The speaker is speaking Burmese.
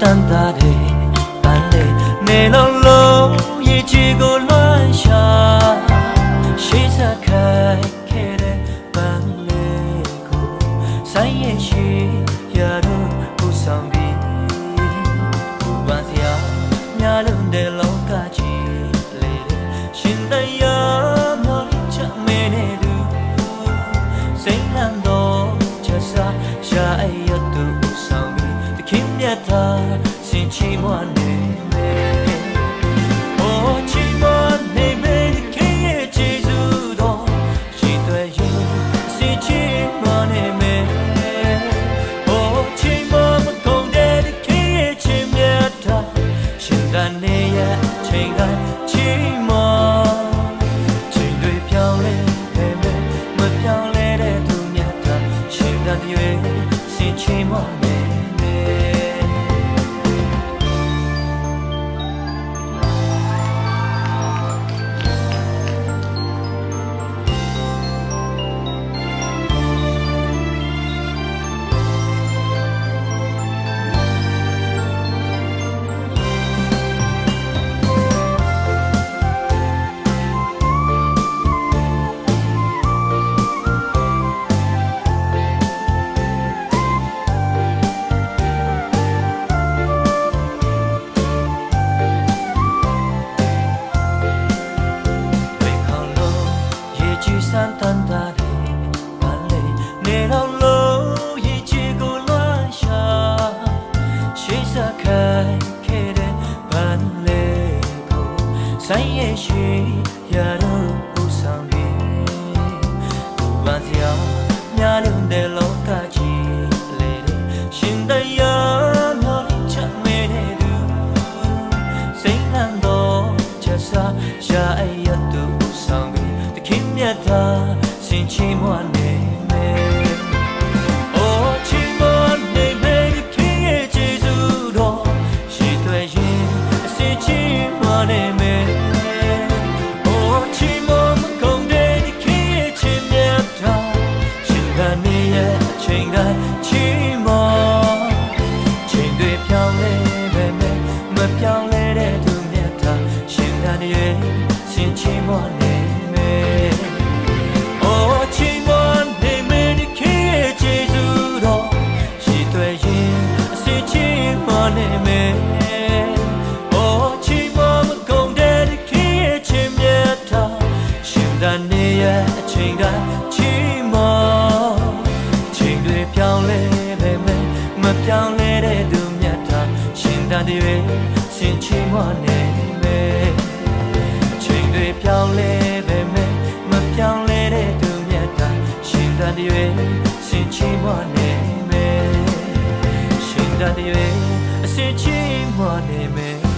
တန်တာတဲ့ပန်းလေနေလုံးလုံးရေချီကိုလွှမ်းရှာရှိစခိုင်ခဲ့တဲ့ပန်းလေးကိုဆိုင်ရဲ့ရှိရတော့ဘူဆောင်ပြီးဘူပန်းစရာညာလုံးတဲ့လောကကြီးလေးရှင်တရားမချမဲနေသူစိတ်လန့်တော့ချက်စားရှာအ သာစင်ချီမွနေမေအိုချီမနေမေတခင်ရဲ့ချီစုတော့ရှိတွေရင်စင်ချီမနေမေအိုချီမမကုန်တဲ့တခင်ရဲ့ချီမြတ်သာရှင်ကနေရဲ့ချိန်တိုင်းချီမချိန်တွေပြောင်းလဲပေမဲ့မပြောင်းလဲတဲ့သူမြတ်ကရှင်သာတွေစင်ချင်မနေ ရှာအရတူဆောင်ပြီးတခင်မြတ်သာစင်ချီမွနေ ပြောင်းလဲတဲ့သူမြတ်တာရှင်တန်တွေစင်ချီမနေမေချိန်တွေပြောင်းလဲပဲမဲ့မပြောင်းလဲတဲ့သူမြတ်တာရှင်တန်တွေစင်ချီမနေမေရှင်တန်တွေအစင်ချီမနေမေ